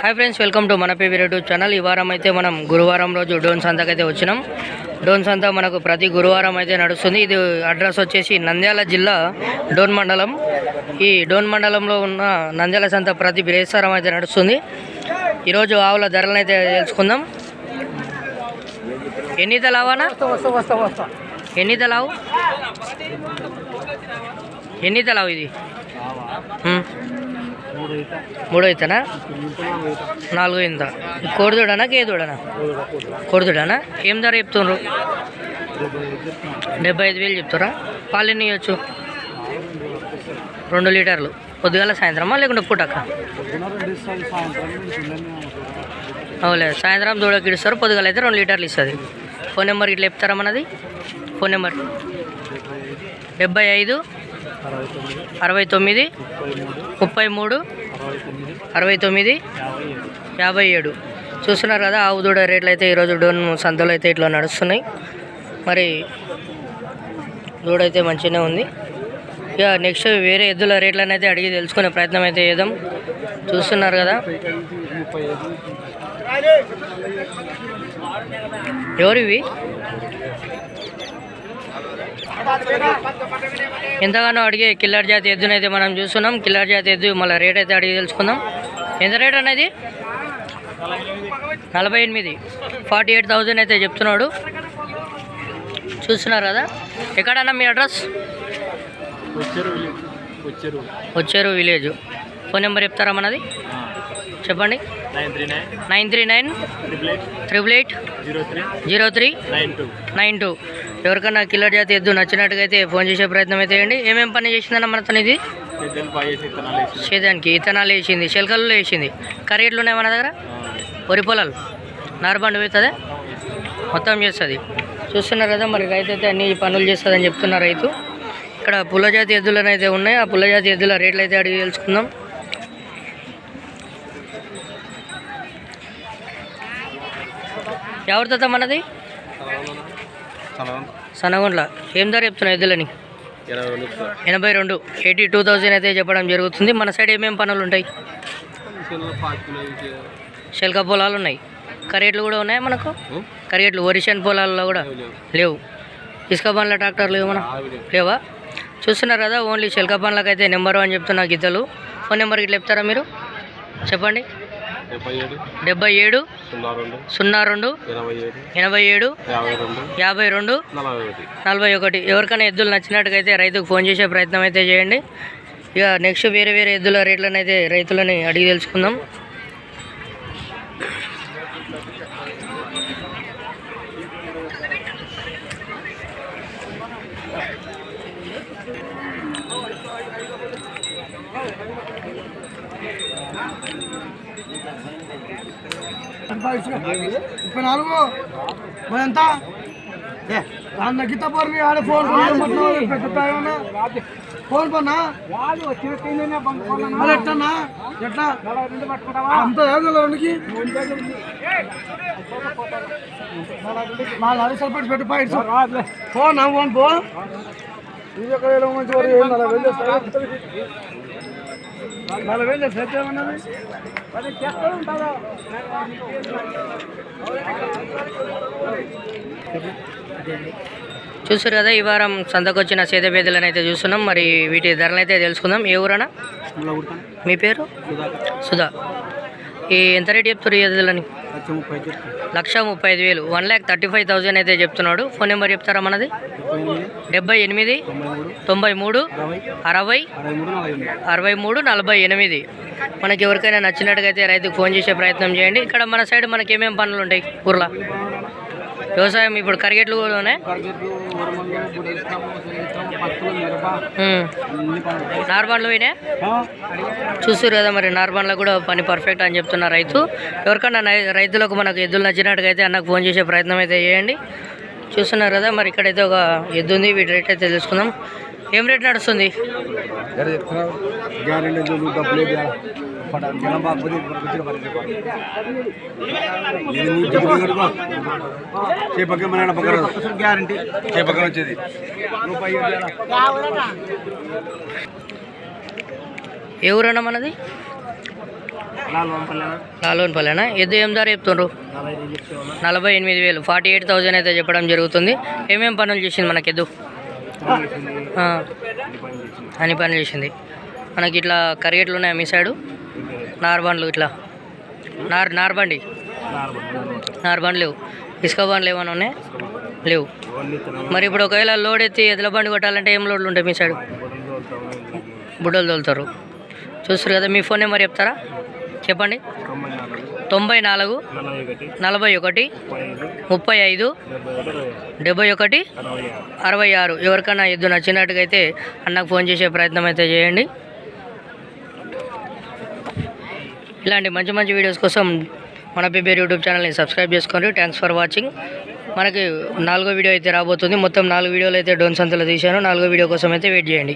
Hi friends welcome to మన పేరు YouTube channel ఈ వారం అయితే మనం గురువారం రోజు డోన్ సంతకు అయితే వచ్చినాం. డోన్ సంత మనకు ప్రతి గురువారం అయితే నడుస్తుంది. ఇది అడ్రస్ వచ్చేసి నంద్యాల జిల్లా డోన్ మండలం. ఈ డోన్ మండలంలో ఉన్న నంద్యాల సంత ప్రతి బృహస్వారం అయితే నడుస్తుంది. ఈరోజు ఆవుల ధరలను అయితే తెలుసుకుందాం. ఎన్ని తలావానా ఎన్ని తలావు ఎన్ని తలావు ఇది. మూడో ఇతనా నాలుగో ఇంత కోడిదోడనా గేదూడనా? కోడిదూడనా? ఏం ధర చెప్తుండ్రు? డెబ్బై ఐదు వేలు చెప్తారా? పాలు ఎన్ని ఇవ్వచ్చు రెండు లీటర్లు. పొద్దుగాల సాయంత్రమా లేకుంటే పూటక్క పొద్దున అవులే సాయంత్రం దూడకి ఇస్తారు పొద్దుగాల అయితే రెండు లీటర్లు ఇస్తుంది. ఫోన్ నెంబర్ ఇట్లా చెప్తారా మనది? Phone number. డెబ్బై ఐదు అరవై తొమ్మిది ముప్పై మూడు అరవై తొమ్మిది యాభై ఏడు. చూస్తున్నారు కదా ఆవు దూడ రేట్లు అయితే ఈరోజు డోన్ సంతలో అయితే ఇట్లా నడుస్తున్నాయి. మరి దూడ అయితే మంచిగానే ఉంది. ఇక నెక్స్ట్ వేరే ఎద్దుల రేట్లను అయితే అడిగి తెలుసుకునే ప్రయత్నం అయితే చేద్దాం. చూస్తున్నారు కదా. ఎవరివి? ఎంతగానో అడిగే కిల్లర్ జాతి ఎద్దునైతే మనం చూస్తున్నాం. కిల్లర్ జాతి ఎద్దు మళ్ళీ రేట్ అయితే అడిగి తెలుసుకుందాం. ఎంత రేట్ అనేది నలభై ఎనిమిది. ఫార్టీ ఎయిట్ థౌజండ్ అయితే చెప్తున్నాడు. చూస్తున్నారు కదా? ఎక్కడన్నా మీ అడ్రస్? వచ్చారు విలేజ్. ఫోన్ నెంబర్ చెప్తారా మనది? చెప్పండి. Nine three nine triple eight triple eight zero three nine two nine two. ఎవరికన్నా కిల్లర్ జాతి ఎద్దు నచ్చినట్టుగా అయితే ఫోన్ చేసే ప్రయత్నం అయితే చేయండి. ఏమేం పని చేసిందన్న మన తను ఇది? సేదానికి ఇతనాలు వేసింది. చిలకల్లో వేసింది కర్రీట్లు ఉన్నాయి మన దగ్గర? వరి పొలాలు. నారబండు అవుతుంది మొత్తం చేస్తుంది. చూస్తున్నారు కదా మరి రైతు అయితే అన్ని పనులు చేస్తుందని చెప్తున్నారు రైతు. ఇక్కడ పుల్లజాతి ఎద్దులను అయితే ఉన్నాయి. ఆ పుల్లజాతి ఎద్దుల రేట్లు అయితే అడిగి తెలుసుకుందాం. ఎవరి తాత మనది? సనగొండ్ల. ఏం ధర చెప్తున్నావు ఎద్దులని? ఎనభై రెండు. ఎయిటీ టూ థౌజండ్ అయితే చెప్పడం జరుగుతుంది. మన సైడ్ ఏమేం పనులు ఉంటాయి? శల్క పొలాలు ఉన్నాయి. కరేట్లు కూడా ఉన్నాయి మనకు? కరేట్లు వరిషన్ పొలాల్లో కూడా లేవు ఇసుక పనుల ట్రాక్టర్లు లేవు మన? లేవా. చూస్తున్నారు కదా ఓన్లీ శల్క పనులకు అయితే నెంబర్ వన్ చెప్తున్నా గిద్దలు. ఫోన్ నెంబర్ ఇట్లా చెప్తారా మీరు? చెప్పండి. డెబ్బై ఏడు సున్నా రెండు ఎనభై ఏడు యాభై రెండు నలభై ఒకటి. ఎవరికైనా ఎద్దులు నచ్చినట్టుగా అయితే రైతుకు ఫోన్ చేసే ప్రయత్నం అయితే చేయండి. ఇక నెక్స్ట్ వేరే వేరే ఎద్దుల రేట్లను అయితే రైతులని అడిగి తెలుసుకుందాం. ముప్పై నాలుగు? మరి ఎంత? దాన్ని గీత పోరు ఆడ ఫోన్ ఫోన్ పన్నా మరి ఎట్టన్నా? ఎట్లా? అంత ఏదో రెండుకి నాలుగు అరవై సరిపడి పెట్టు ఫోన్ ఫోన్ ఇది మంచి ఏం నలభై వేలు ఏమన్నది మరి చూసారు కదా ఈ వారం సంతకు వచ్చిన సేదబేదలను అయితే చూస్తున్నాం. మరి వీటి ధరలు అయితే తెలుసుకుందాం. ఏ ఊరనా మీ పేరు? సుధా. ఈ ఎంత రేట్ చెప్తారు ముప్పై లక్ష ముప్పై ఐదు వేలు. One lakh thirty five thousand అయితే చెప్తున్నాడు. ఫోన్ నెంబర్ చెప్తారా మనది? డెబ్బై ఎనిమిది తొంభై మూడు అరవై అరవై మూడు నలభై ఎనిమిది. మనకి ఎవరికైనా నచ్చినట్టుగా అయితే రైతుకు ఫోన్ చేసే ప్రయత్నం చేయండి. ఇక్కడ మన సైడ్ మనకి ఏమేమి పనులు ఉంటాయి ఊర్లో? వ్యవసాయం ఇప్పుడు కరిగెట్లు కూడా ఉన్నాయి? కరిగెట్లు ఊరమందు బుడేస్తాము శనగిస్తాము పత్తులు మిరప. ఉమ్. అన్ని పనులు నార్బాన్లు పోయినాయి? చూస్తారు కదా మరి నార్బాన్లో కూడా పని పర్ఫెక్ట్ అని చెప్తున్న రైతు. ఎవరికన్నా రైతులకు మనకు ఎద్దులు నచ్చినట్టుగా అయితే అన్నకు ఫోన్ చేసే ప్రయత్నం అయితే చేయండి. చూస్తున్నారు కదా మరి ఇక్కడైతే ఒక ఎద్దు ఉంది. వీటి రేట్ అయితే తెలుసుకుందాం. ఏం రేట్ నడుస్తుంది? మన పక్కన గ్యారంటీ వచ్చేది. ఏ ఊరన్నా మనది? నాలుగు పల్లెనా ఎద్దు ఏం ధర చెప్తుండ్రు? నలభై ఎనిమిది వేలు. ఫార్టీ ఎయిట్ థౌజండ్ అయితే చెప్పడం జరుగుతుంది. ఏమేం పనులు చేసింది మనకి ఎద్దు? ఆ, అన్ని పనులు చేసింది. మనకి ఇట్లా కరిగేట్లు ఉన్నాయా మీ సైడు? నార్బండ్లు ఇట్లా. నార్ నార్బండి నార్బండ్ లేవు. ఇసుక బండ్లు ఏమైనా ఉన్నాయి? లేవు. మరి ఇప్పుడు ఒకవేళ లోడ్ ఎత్తి ఎదుల బండి కొట్టాలంటే ఏం లోడ్లు ఉంటాయి మీ సైడ్? బుడ్డలు తోలుతారు. చూస్తారు కదా మీ ఫోన్ నెంబర్ చెప్తారా? చెప్పండి. తొంభై నాలుగు నలభై ఒకటి ముప్పై ఐదు డెబ్బై ఒకటి అరవై ఆరు. ఎవరికైనా ఎద్దు నచ్చినట్టుగా అయితే అన్నకు ఫోన్ చేసే ప్రయత్నం అయితే చేయండి. ఇలాంటి మంచి మంచి వీడియోస్ కోసం మన పిబేర్ యూట్యూబ్ ఛానల్ని సబ్స్క్రైబ్ చేసుకోండి. థ్యాంక్స్ ఫర్ వాచింగ్ మనకి నాలుగో వీడియో అయితే రాబోతుంది. మొత్తం నాలుగు వీడియోలు అయితే డోన్ సంతలో తీశాను. నాలుగో వీడియో కోసం అయితే వెయిట్ చేయండి.